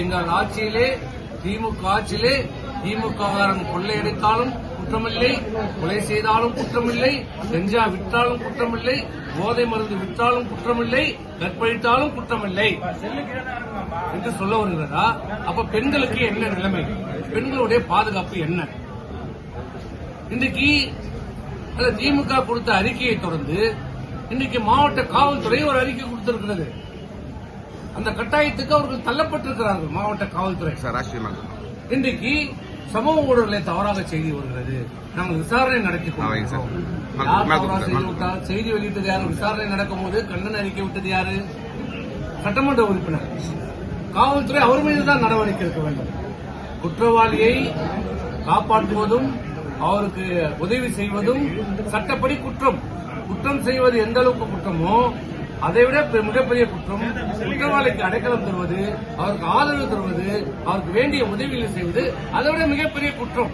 எங்கள் ஆட்சியிலே திமுக ஆட்சியிலே திமுக கொள்ளையடித்தாலும் குற்றமில்லை கொலை செய்தாலும் குற்றமில்லை கஞ்சா விற்றாலும் குற்றமில்லை போதை மருந்து விற்றாலும் குற்றமில்லை கற்பழித்தாலும் குற்றமில்லை. என்று சொல்ல வருகிறதா? அப்ப பெண்களுக்கு என்ன நிலைமை? பெண்களுடைய பாதுகாப்பு என்ன? இன்றைக்கு திமுக கொடுத்த அறிக்கையை தொடர்ந்து இன்னைக்கு மாவட்ட காவல்துறை ஒரு அறிக்கை கொடுத்திருக்கிறது. அந்த கட்டாயத்துக்கு அவர்கள் தள்ளப்பட்டிருக்கிறார்கள் மாவட்ட காவல்துறை. இன்றைக்கு சமூக ஊடகங்களை தவறாக செய்தி வருகிறது. நாங்கள் விசாரணை நடத்தி செய்தி வெளியிட்டது யாரு? விசாரணை நடக்கும்போது கண்டன அறிக்கை விட்டது யாரு? சட்டமன்ற உறுப்பினர். காவல்துறை அவர் மீது தான் நடவடிக்கை எடுக்க வேண்டும். குற்றவாளியை காப்பாற்றுவதும் அவருக்கு உதவி செய்வதும் சட்டப்படி குற்றம். குற்றம் செய்வது எந்த அளவுக்கு குற்றமோ அதைவிட மிகப்பெரிய குற்றம் குற்றவாளிக்கு அடைக்கலம் தருவது அவருக்கு ஆதரவு தருவது அவருக்கு வேண்டிய உதவிகளை செய்வது அதை விட மிகப்பெரிய குற்றம்.